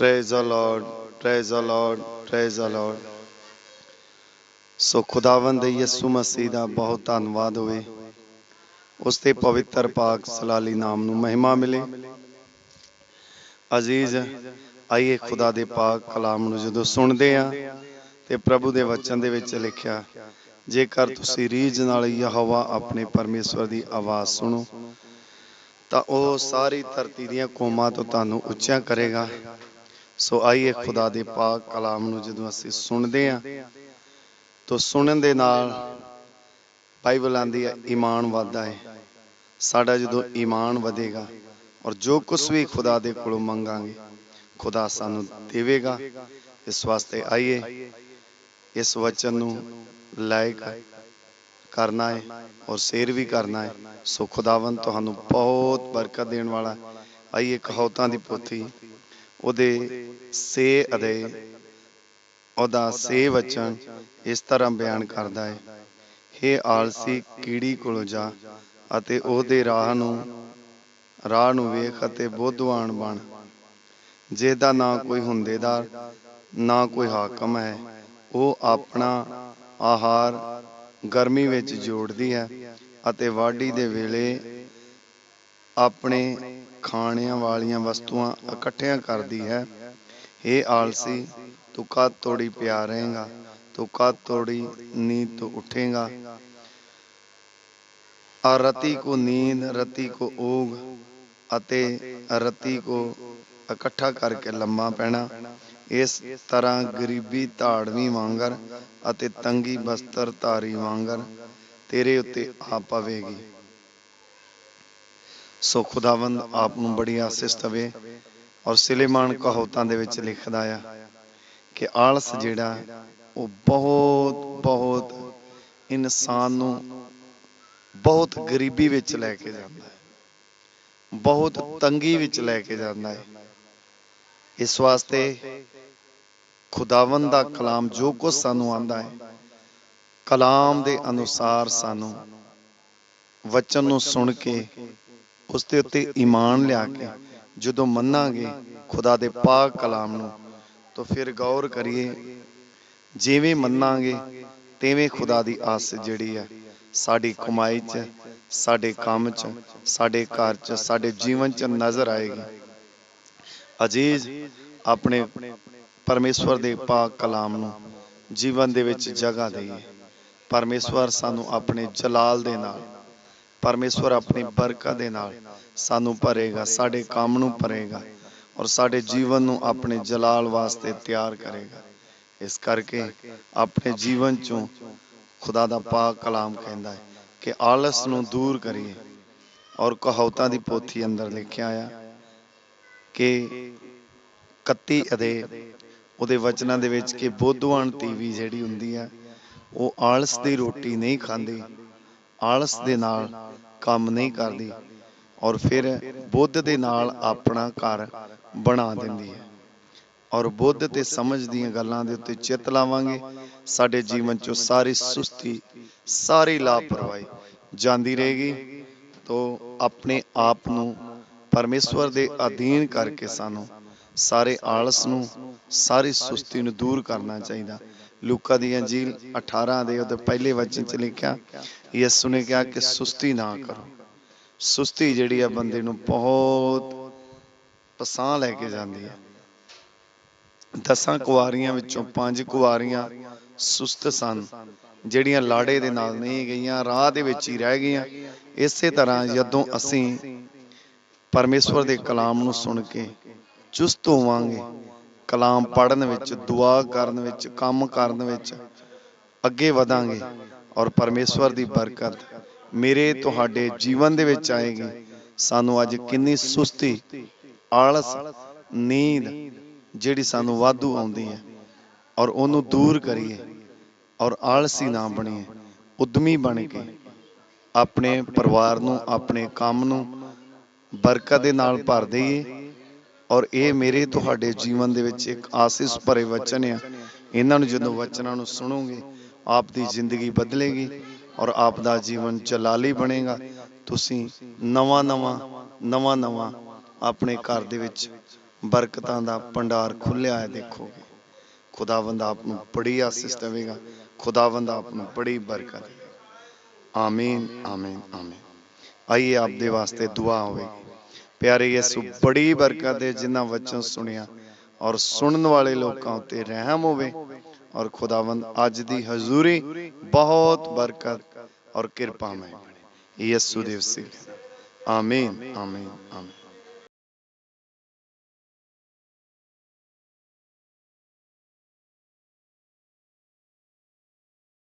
Praise the Lord praise the Lord ਸੋ ਖੁਦਾਵੰਦ ਯਿਸੂ ਮਸੀਹ ਦਾ ਬਹੁਤ ਧੰਨਵਾਦ ਹੋਵੇ। ਉਸ ਦੇ ਪਵਿੱਤਰ ਪਾਕ ਸਲਾਲੀ ਨਾਮ ਨੂੰ ਮਹਿਮਾ ਮਿਲੇ। ਅਜ਼ੀਜ਼, ਆਈਏ ਖੁਦਾ ਦੇ ਪਾਕ ਕਲਾਮ ਨੂੰ ਜਦੋਂ ਸੁਣਦੇ ਆ ਤੇ ਪ੍ਰਭੂ ਦੇ ਵਚਨ ਦੇ ਵਿੱਚ ਲਿਖਿਆ, ਜੇਕਰ ਤੁਸੀਂ ਰੀਝ ਨਾਲ ਯਹੋਵਾ ਆਪਣੇ ਪਰਮੇਸ਼ਵਰ ਦੀ ਆਵਾਜ਼ ਸੁਣੋ, ਤਾਂ ਉਹ ਸਾਰੀ ਧਰਤੀ ਦੀਆਂ ਕੌਮਾਂ ਤੋਂ ਤੁਹਾਨੂੰ ਉੱਚਾ ਕਰੇਗਾ। ਸੋ ਆਈਏ ਖੁਦਾ ਦੇ ਪਾਕ ਕਲਾਮ ਨੂੰ ਜਦੋਂ ਅਸੀਂ ਸੁਣਦੇ ਹਾਂ, ਤਾਂ ਸੁਣਨ ਦੇ ਨਾਲ ਬਾਈਬਲ ਆਂਦੀ ਹੈ ਈਮਾਨ ਵੱਧਦਾ ਹੈ। ਸਾਡਾ ਜਦੋਂ ਈਮਾਨ ਵਧੇਗਾ ਔਰ ਜੋ ਕੁਝ ਵੀ ਖੁਦਾ ਦੇ ਕੋਲੋਂ ਮੰਗਾਂਗੇ, ਖੁਦਾ ਸਾਨੂੰ ਦੇਵੇਗਾ। ਇਸ ਵਾਸਤੇ ਆਈਏ, ਇਸ ਵਚਨ ਨੂੰ ਲਾਇਕ ਕਰਨਾ ਹੈ ਔਰ ਸ਼ੇਅਰ ਵੀ ਕਰਨਾ ਹੈ। ਸੋ ਖੁਦਾਵੰ ਤੁਹਾਨੂੰ ਬਹੁਤ ਬਰਕਤ ਦੇਣ ਵਾਲਾ, ਆਈਏ ਕਹਾਉਤਾਂ ਦੀ ਪੋਥੀ ਉਹਦੇ ਸੇ ਅਦੇ, ਉਹਦਾ ਸੇ ਵਚਨ ਇਸ ਤਰ੍ਹਾਂ ਬਿਆਨ ਕਰਦਾ ਹੈ, ਹੇ ਆਲਸੀ ਕੀੜੀ ਕੋਲੋਂ ਜਾ ਅਤੇ ਉਹਦੇ ਰਾਹ ਨੂੰ ਰਾਹ ਨੂੰ ਵੇਖ ਅਤੇ ਬੁੱਧਵਾਨ ਬਣ, ਜਿਹਦਾ ਨਾ ਕੋਈ ਹੁੰਦੇਦਾਰ, ਨਾ ਕੋਈ ਹਾਕਮ ਹੈ, ਉਹ ਆਪਣਾ ਆਹਾਰ ਗਰਮੀ ਵਿੱਚ ਜੋੜਦੀ ਹੈ ਅਤੇ ਵਾਢੀ ਦੇ ਵੇਲੇ ਆਪਣੇ ਖਾਣਿਆਂ ਵਾਲੀਆਂ ਵਸਤੂਆਂ ਇਕੱਠੀਆਂ ਕਰਦੀ ਹੈ। हे ਆਲਸੀ, ਤੂੰ ਕਾ ਤੋੜੀ ਪਿਆ ਰਹੇਗਾ? ਤੂੰ ਕਾ ਤੋੜੀ ਨੀਂਦ ਤੋਂ ਉਠੇਗਾ? ਆ ਕੋ ਨੀਂਦ, ਰਤੀ ਕੋ ਓਗ ਅਤੇ ਰਤੀ ਕੋ ਇਕੱਠਾ ਕਰਕੇ ਲੰਮਾ ਪੈਣਾ। ਇਸ ਤਰ੍ਹਾਂ ਗਰੀਬੀ ਧਾੜਵੀਂ ਵਾਂਗਰ ਅਤੇ ਤੰਗੀ ਬਸਤਰ ਧਾਰੀ ਵਾਂਗਰ ਤੇਰੇ ਉੱਤੇ ਆ ਪਵੇਗੀ। ਸੋ ਖੁਦਾਵੰਦ ਆਪ ਨੂੰ ਬੜੀ ਆਸੀਸ ਦੇਵੇ ਔਰ ਸੁਲੇਮਾਨ ਕਹੌਤਾਂ ਦੇ ਵਿੱਚ ਲਿਖਦਾ ਆ ਕਿ ਆਲਸ ਜਿਹੜਾ, ਉਹ ਬਹੁਤ ਬਹੁਤ ਇਨਸਾਨ ਨੂੰ ਬਹੁਤ ਗਰੀਬੀ ਵਿੱਚ ਲੈ ਕੇ ਜਾਂਦਾ ਹੈ। ਬਹੁਤ ਤੰਗੀ ਵਿੱਚ ਲੈ ਕੇ ਜਾਂਦਾ ਹੈ। ਇਸ ਵਾਸਤੇ ਖੁਦਾਵੰਦ ਦਾ ਕਲਾਮ ਜੋ ਕੁਝ ਸਾਨੂੰ ਆਂਦਾ ਹੈ, ਕਲਾਮ ਦੇ ਅਨੁਸਾਰ ਸਾਨੂੰ ਵਚਨ ਨੂੰ ਸੁਣ ਕੇ ਉਸ ਦੇ ਉੱਤੇ ਈਮਾਨ ਲਿਆ ਕੇ ਜਦੋਂ ਮੰਨਾਂਗੇ ਖੁਦਾ ਦੇ ਪਾਕ ਕਲਾਮ ਨੂੰ, ਤਾਂ ਫਿਰ ਗੌਰ ਕਰੀਏ, ਜਿਵੇਂ ਮੰਨਾਂਗੇ ਤਿਵੇਂ ਖੁਦਾ ਦੀ ਆਸ ਜਿਹੜੀ ਹੈ ਸਾਡੀ ਕਮਾਈ 'ਚ, ਸਾਡੇ ਕੰਮ 'ਚ, ਸਾਡੇ ਘਰ 'ਚ, ਸਾਡੇ ਜੀਵਨ 'ਚ ਨਜ਼ਰ ਆਏਗੀ। ਅਜੀਜ਼, ਆਪਣੇ ਪਰਮੇਸ਼ਵਰ ਦੇ ਪਾਕ ਕਲਾਮ ਨੂੰ ਜੀਵਨ ਦੇ ਵਿੱਚ ਜਗ੍ਹਾ ਦੇਈਏ। ਪਰਮੇਸ਼ਵਰ ਸਾਨੂੰ ਆਪਣੇ ਜਲਾਲ ਦੇ ਨਾਲ ਪਰਮੇਸ਼ਵਰ ਆਪਣੀ ਬਰਕਤ ਦੇ ਨਾਲ ਸਾਨੂੰ ਭਰੇਗਾ, ਸਾਡੇ ਕੰਮ ਨੂੰ ਭਰੇਗਾ ਔਰ ਸਾਡੇ ਜੀਵਨ ਨੂੰ ਆਪਣੇ ਜਲਾਲ ਵਾਸਤੇ ਤਿਆਰ ਕਰੇਗਾ। ਇਸ ਕਰਕੇ ਆਪਣੇ ਜੀਵਨ ਚੋਂ ਖੁਦਾ ਦਾ ਪਾਕ ਕਲਾਮ ਕਹਿੰਦਾ ਹੈ ਕਿ ਆਲਸ ਨੂੰ ਦੂਰ ਕਰੀਏ ਔਰ ਕਹੌਤਾਂ ਦੀ ਪੋਥੀ ਅੰਦਰ ਲਿਖਿਆ ਆ ਕਿ 31 ਅਦੇ ਉਹਦੇ ਵਚਨਾਂ ਦੇ ਵਿੱਚ ਕਿ ਬੋਧਵਾਨ ਤੀਵੀ ਜਿਹੜੀ ਹੁੰਦੀ ਹੈ ਉਹ ਆਲਸ ਦੀ ਰੋਟੀ ਨਹੀਂ ਖਾਂਦੀ ਆਲਸ ਦੇ ਨਾਲ ਕੰਮ ਨਹੀਂ ਕਰਦੀ ਔਰ ਫਿਰ ਬੁੱਧ ਦੇ ਨਾਲ ਆਪਣਾ ਘਰ ਬਣਾ ਦਿੰਦੀ ਹੈ। ਔਰ ਬੁੱਧ ਤੇ ਸਮਝ ਦੀਆਂ ਗੱਲਾਂ ਦੇ ਉੱਤੇ ਚਿੱਤ ਲਾਵਾਂਗੇ। ਸਾਡੇ ਜੀਵਨ ਚੋਂ ਸਾਰੀ ਸੁਸਤੀ ਸਾਰੀ ਲਾਪਰਵਾਹੀ ਜਾਂਦੀ ਰਹੇਗੀ। ਤੋਂ ਆਪਣੇ ਆਪ ਨੂੰ ਪਰਮੇਸ਼ਵਰ ਦੇ ਅਧੀਨ ਕਰਕੇ ਸਾਨੂੰ ਸਾਰੇ ਆਲਸ ਨੂੰ ਸਾਰੀ ਸੁਸਤੀ ਨੂੰ ਦੂਰ ਕਰਨਾ ਚਾਹੀਦਾ। ਲੂਕਾ ਦੀ ਅੰਜੀਲ 18 ਦੇ ਉਹਦੇ ਪਹਿਲੇ ਵਚਨ ਚ ਲਿਖਿਆ, ਯਿਸੂ ਨੇ ਕਿਹਾ ਕਿ ਸੁਸਤੀ ਨਾ ਕਰੋ। ਸੁਸਤੀ ਜਿਹੜੀ ਆ ਬੰਦੇ ਨੂੰ ਬਹੁਤ ਪਸਾਹ ਲੈ ਕੇ ਜਾਂਦੀ ਹੈ ਦਸਾਂ ਕੁਵਾਰੀਆਂ ਵਿੱਚੋਂ ਪੰਜ ਕੁਵਾਰੀਆਂ ਸੁਸਤ ਸਨ, ਜਿਹੜੀਆਂ ਲਾੜੇ ਦੇ ਨਾਲ ਨਹੀਂ ਗਈਆਂ, ਰਾਹ ਦੇ ਵਿੱਚ ਹੀ ਰਹਿ ਗਈਆਂ। ਇਸੇ ਤਰ੍ਹਾਂ ਜਦੋਂ ਅਸੀਂ ਪਰਮੇਸ਼ਵਰ ਦੇ ਕਲਾਮ ਨੂੰ ਸੁਣ ਕੇ ਚੁਸਤ ਹੋਵਾਂਗੇ ਕਲਾਮ ਪੜਨ ਵਿੱਚ, ਦੁਆ ਕਰਨ ਵਿੱਚ, ਕੰਮ ਕਰਨ ਵਿੱਚ ਅੱਗੇ ਵਧਾਂਗੇ ਔਰ ਪਰਮੇਸ਼ਵਰ ਦੀ ਬਰਕਤ ਮੇਰੇ ਤੁਹਾਡੇ ਜੀਵਨ ਦੇ ਵਿੱਚ ਆਏਗੀ। ਸਾਨੂੰ ਅੱਜ ਕਿੰਨੀ ਸੁਸਤੀ, ਆਲਸ, ਨੀਂਦ ਜਿਹੜੀ ਸਾਨੂੰ ਵਾਧੂ ਆਉਂਦੀ ਹੈ ਔਰ ਉਹਨੂੰ ਦੂਰ ਕਰੀਏ ਔਰ ਆਲਸੀ ਨਾ ਬਣੀਏ, ਉਦਮੀ ਬਣ ਕੇ ਆਪਣੇ ਪਰਿਵਾਰ ਨੂੰ, ਆਪਣੇ ਕੰਮ ਨੂੰ ਬਰਕਤ ਦੇ ਨਾਲ ਭਰ ਦਈਏ। ਔਰ ਇਹ ਮੇਰੇ ਤੁਹਾਡੇ ਜੀਵਨ ਦੇ ਵਿੱਚ ਇੱਕ ਆਸਿਸ ਭਰੇ ਵਚਨ ਆ। ਇਹਨਾਂ ਨੂੰ ਜਦੋਂ ਵਚਨਾਂ ਨੂੰ ਸੁਣੋਗੇ, ਆਪ ਦੀ ਜ਼ਿੰਦਗੀ ਬਦਲੇਗੀ ਔਰ ਆਪ ਦਾ ਜੀਵਨ ਜਲਾਲੀ ਬਣੇਗਾ। ਤੁਸੀਂ ਨਵਾਂ ਨਵਾਂ ਨਵਾਂ ਨਵਾਂ ਆਪਣੇ ਘਰ ਦੇ ਵਿੱਚ ਬਰਕਤਾਂ ਦਾ ਭੰਡਾਰ ਖੁੱਲਿਆ ਹੈ ਦੇਖੋਗੇ। ਖੁਦਾਵੰਦ ਆਪ ਨੂੰ ਬੜੀ ਆਸੀਸ ਦੇਵੇਗਾ। ਖੁਦਾਵੰਦ ਆਪ ਨੂੰ ਬੜੀ ਬਰਕਤ ਦੇਵੇਗਾ। ਆਮੀਨ ਆਮੀਨ ਆਮੀਨ। ਆਈਏ ਆਪ ਦੇ ਵਾਸਤੇ ਦੁਆ ਹੋਵੇਗੀ। ਪਿਆਰੇ ਯਿਸੂ ਬੜੀ ਬਰਕਤ ਦੇ ਜਿਨ੍ਹਾਂ ਵਚਨ ਸੁਣਿਆ ਔਰ ਸੁਣਨ ਵਾਲੇ ਲੋਕਾਂ ਉੱਤੇ ਰਹਿਮ ਹੋਵੇ। ਔਰ ਖੁਦਾਵੰਦ ਅੱਜ ਦੀ ਹਜ਼ੂਰੀ ਬਹੁਤ ਬਰਕਤ ਔਰ ਕਿਰਪਾ ਮੈਂ ਯਿਸੂ ਦੇ ਵਸੀਲੇ। ਆਮੀਨ ਆਮੀਨ ਆਮੀਨ।